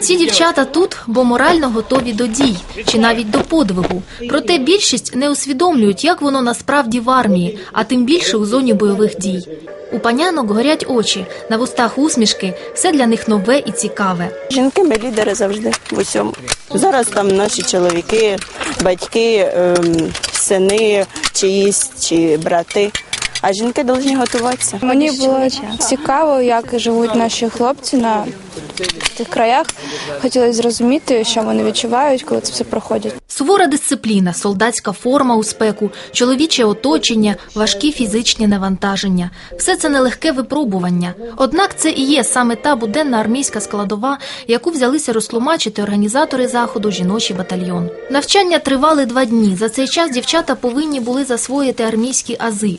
Ці дівчата тут, бо морально готові до дій чи навіть до подвигу. Проте більшість не усвідомлюють, як воно насправді в армії, а тим більше у зоні бойових дій. У панянок горять очі, на вустах усмішки, все для них нове і цікаве. Жінки ми лідери завжди в усьому. Зараз там наші чоловіки, батьки, ем, сини чиїсь чи брати. А жінки повинні готуватися. Мені було цікаво, як живуть наші хлопці на тих краях. Хотілося зрозуміти, що вони відчувають, коли це все проходять. Сувора дисципліна, солдатська форма у спеку, чоловіче оточення, важкі фізичні навантаження все це нелегке випробування. Однак це і є саме та буденна армійська складова, яку взялися розтлумачити організатори заходу жіночий батальйон. Навчання тривали два дні. За цей час дівчата повинні були засвоїти армійські ази,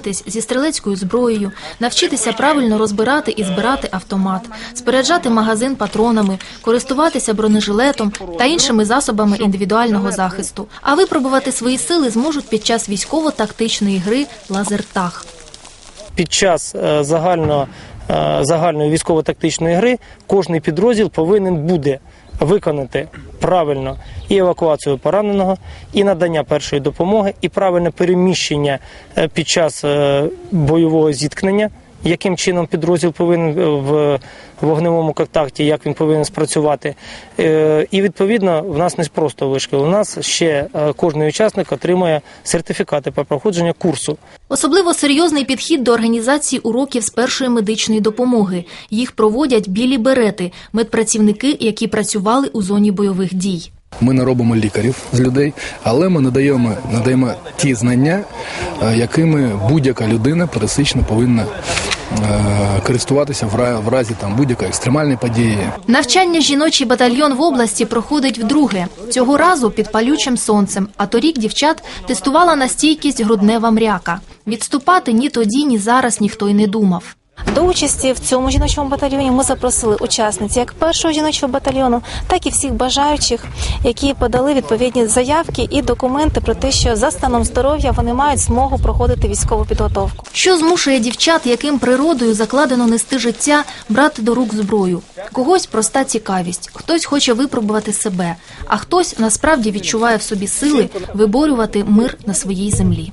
ознайомитись зі стрілецькою зброєю, навчитися правильно розбирати і збирати автомат, споряджати магазин патронами, користуватися бронежилетом та іншими засобами індивідуального захисту. А випробувати свої сили зможуть під час військово-тактичної гри Лазертаг. під час е, загально, е, загальної військово-тактичної гри кожний підрозділ повинен буде виконати правильно і евакуацію пораненого, і надання першої допомоги, і правильне переміщення е, під час е, бойового зіткнення. Яким чином підрозділ повинен е, в вогневому контакті, як він повинен спрацювати, Е, і відповідно в нас не просто вишкіл. У нас ще е, кожний учасник отримує сертифікати про проходження курсу. Особливо серйозний підхід до організації уроків з першої медичної допомоги. Їх проводять білі берети, медпрацівники, які працювали у зоні бойових дій. Ми не робимо лікарів з людей, але ми надаємо, надаємо ті знання, е, якими будь-яка людина пересично повинна е, користуватися в ра- в разі там будь-якої екстремальної події. Навчання жіночий батальйон в області проходить вдруге. Цього разу під палючим сонцем. А торік дівчат тестувала на стійкість груднева мряка. Відступати ні тоді, ні зараз ніхто й не думав. До участі в цьому жіночому батальйоні ми запросили учасниць як першого жіночого батальйону, так і всіх бажаючих, які подали відповідні заявки і документи про те, що за станом здоров'я вони мають змогу проходити військову підготовку. Що змушує дівчат, яким природою закладено нести життя, брати до рук зброю? Когось проста цікавість, хтось хоче випробувати себе, а хтось насправді відчуває в собі сили виборювати мир на своїй землі.